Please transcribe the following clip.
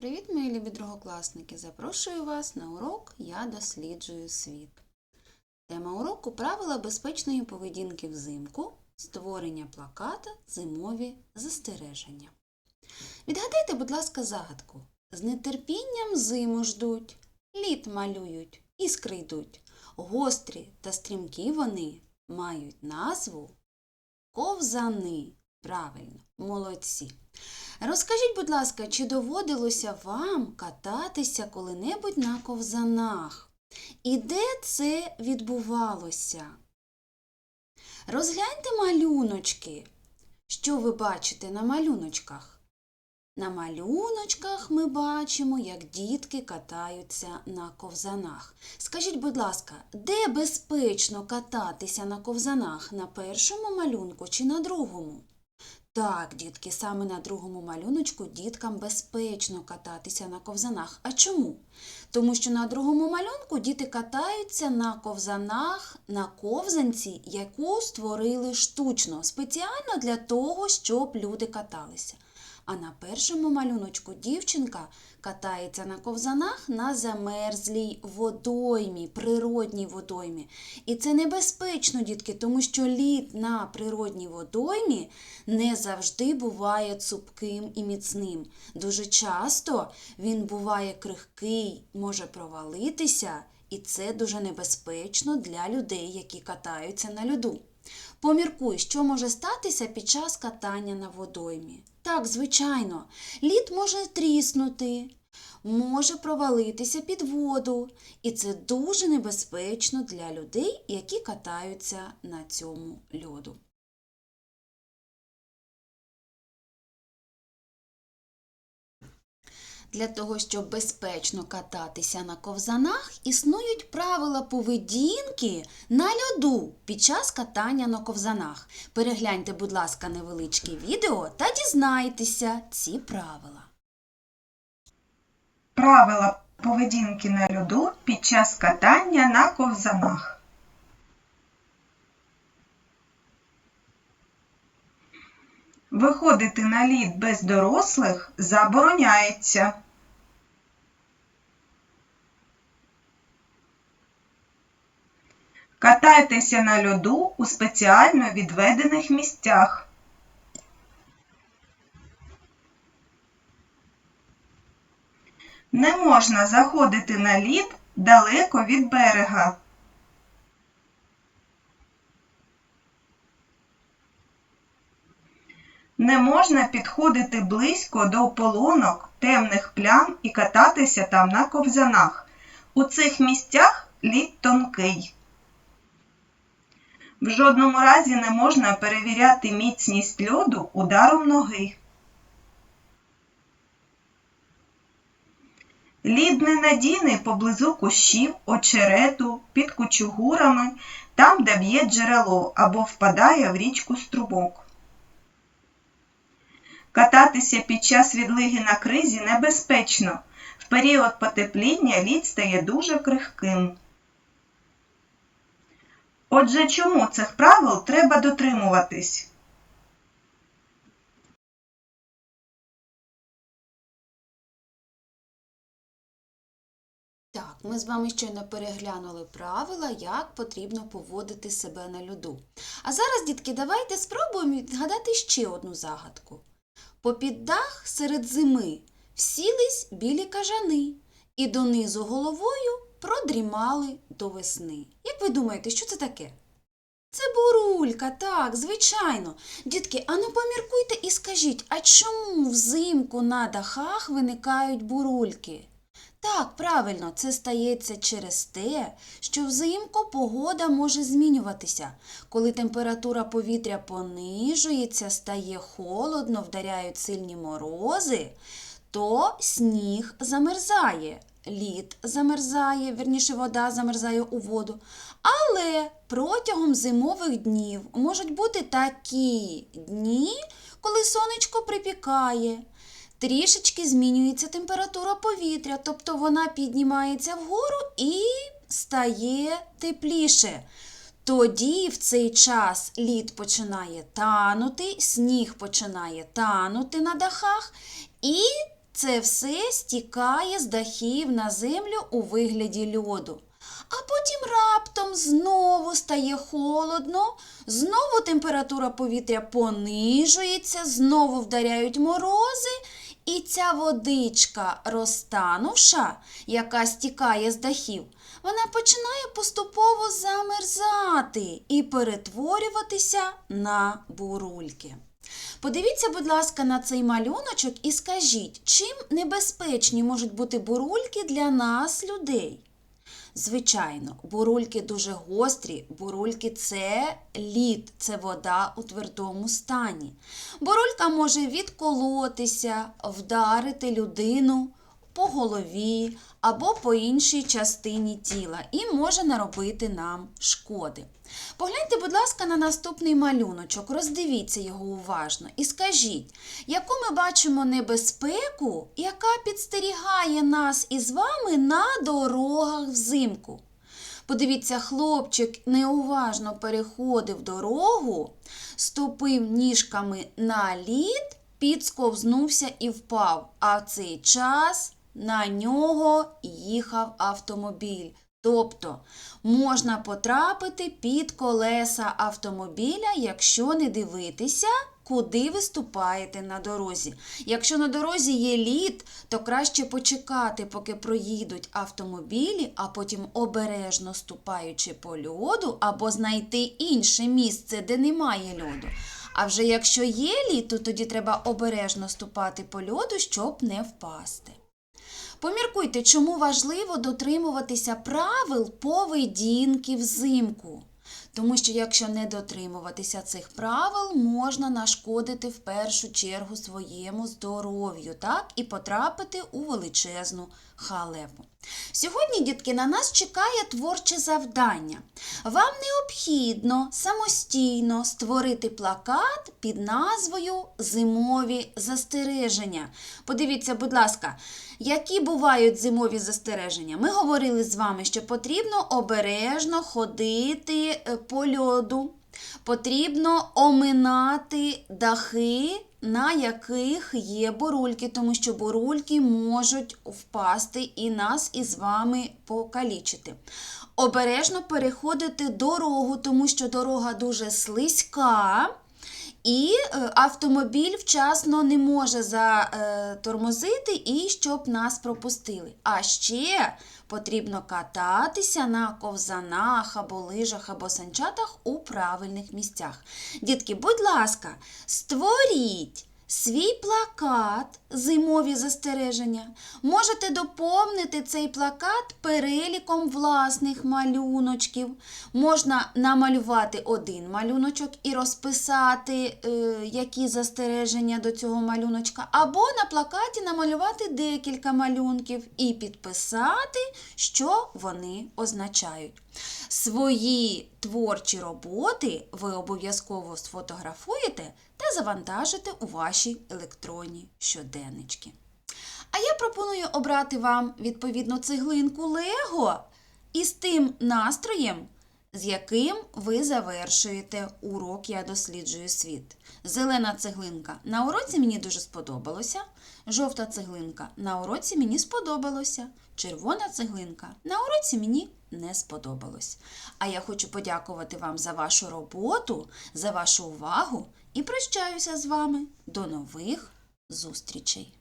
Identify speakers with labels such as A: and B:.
A: Привіт, мої любі другокласники! Запрошую вас на урок Я досліджую світ. Тема уроку правила безпечної поведінки взимку, створення плаката, зимові застереження. Відгадайте, будь ласка, загадку. З нетерпінням зиму ждуть, лід малюють, іскри йдуть. Гострі та стрімкі вони мають назву ковзани. Правильно, молодці. Розкажіть, будь ласка, чи доводилося вам кататися коли-небудь на ковзанах? І де це відбувалося? Розгляньте малюночки. Що ви бачите на малюночках? На малюночках ми бачимо, як дітки катаються на ковзанах. Скажіть, будь ласка, де безпечно кататися на ковзанах? На першому малюнку чи на другому? Так, дітки, саме на другому малюночку діткам безпечно кататися на ковзанах. А чому? Тому що на другому малюнку діти катаються на ковзанах, на ковзанці, яку створили штучно, спеціально для того, щоб люди каталися. А на першому малюночку дівчинка катається на ковзанах на замерзлій водоймі, природній водоймі. І це небезпечно, дітки, тому що лід на природній водоймі не завжди буває цупким і міцним. Дуже часто він буває крихкий, може провалитися, і це дуже небезпечно для людей, які катаються на льоду. Поміркуй, що може статися під час катання на водоймі. Так, звичайно, лід може тріснути, може провалитися під воду, і це дуже небезпечно для людей, які катаються на цьому льоду. Для того, щоб безпечно кататися на ковзанах, існують правила поведінки на льоду під час катання на ковзанах. Перегляньте, будь ласка, невеличке відео та дізнайтеся ці правила.
B: Правила поведінки на льоду під час катання на ковзанах. Виходити на лід без дорослих забороняється. Катайтеся на льоду у спеціально відведених місцях. Не можна заходити на лід далеко від берега. Не можна підходити близько до ополонок, темних плям і кататися там на ковзанах. У цих місцях лід тонкий. В жодному разі не можна перевіряти міцність льоду ударом ноги. Лід ненадійний поблизу кущів, очерету, під кучугурами, там, де б'є джерело або впадає в річку струбок. Кататися під час відлиги на кризі небезпечно. В період потепління лід стає дуже крихким. Отже, чому цих правил треба дотримуватись?
A: Так, ми з вами щойно переглянули правила, як потрібно поводити себе на льоду. А зараз, дітки, давайте спробуємо відгадати ще одну загадку. Попід дах серед зими всілись білі кажани і донизу головою продрімали до весни. Як ви думаєте, що це таке? Це бурулька, так, звичайно. Дітки, а ну поміркуйте і скажіть, а чому взимку на дахах виникають бурульки? Так, правильно, це стається через те, що взимку погода може змінюватися. Коли температура повітря понижується, стає холодно, вдаряють сильні морози, то сніг замерзає, лід замерзає, вірніше вода замерзає у воду. Але протягом зимових днів можуть бути такі дні, коли сонечко припікає. Трішечки змінюється температура повітря, тобто вона піднімається вгору і стає тепліше. Тоді в цей час лід починає танути, сніг починає танути на дахах, і це все стікає з дахів на землю у вигляді льоду. А потім раптом знову стає холодно, знову температура повітря понижується, знову вдаряють морози, і ця водичка, розтанувша, яка стікає з дахів, вона починає поступово замерзати і перетворюватися на бурульки. Подивіться, будь ласка, на цей малюночок і скажіть, чим небезпечні можуть бути бурульки для нас, людей? Звичайно, бурульки дуже гострі, бурульки це лід, це вода у твердому стані. Бурулька може відколотися, вдарити людину по голові або по іншій частині тіла і може наробити нам шкоди. Погляньте, будь ласка, на наступний малюночок, роздивіться його уважно і скажіть, яку ми бачимо небезпеку, яка підстерігає нас із вами на дорогах взимку. Подивіться, хлопчик неуважно переходив дорогу, ступив ніжками на лід, підсковзнувся і впав. А в цей час на нього їхав автомобіль. Тобто можна потрапити під колеса автомобіля, якщо не дивитися, куди ви ступаєте на дорозі. Якщо на дорозі є лід, то краще почекати, поки проїдуть автомобілі, а потім обережно ступаючи по льоду, або знайти інше місце, де немає льоду. А вже якщо є лід, то тоді треба обережно ступати по льоду, щоб не впасти. Поміркуйте, чому важливо дотримуватися правил поведінки взимку. Тому що якщо не дотримуватися цих правил, можна нашкодити в першу чергу своєму здоров'ю, так, і потрапити у величезну халепу. Сьогодні, дітки, на нас чекає творче завдання. Вам необхідно самостійно створити плакат під назвою Зимові застереження. Подивіться, будь ласка, які бувають зимові застереження. Ми говорили з вами, що потрібно обережно ходити е, по льоду, потрібно оминати дахи, на яких є борульки, тому що борульки можуть впасти і нас із вами покалічити. Обережно переходити дорогу, тому що дорога дуже слизька. І е, автомобіль вчасно не може затормозити і щоб нас пропустили. А ще потрібно кататися на ковзанах або лижах, або санчатах у правильних місцях. Дітки, будь ласка, створіть свій плакат зимові застереження. Можете доповнити цей плакат переліком власних малюночків. Можна намалювати один малюночок і розписати, е, які застереження до цього малюночка, або на плакаті намалювати декілька малюнків і підписати, що вони означають. Свої творчі роботи ви обов'язково сфотографуєте та завантажите у ваші електронні щоденнички. А я пропоную обрати вам відповідно цеглинку Лего із тим настроєм, з яким ви завершуєте урок Я досліджую світ. Зелена цеглинка на уроці мені дуже сподобалося. Жовта цеглинка на уроці мені сподобалося. Червона цеглинка на уроці мені не сподобалось. А я хочу подякувати вам за вашу роботу, за вашу увагу і прощаюся з вами. До нових зустрічей!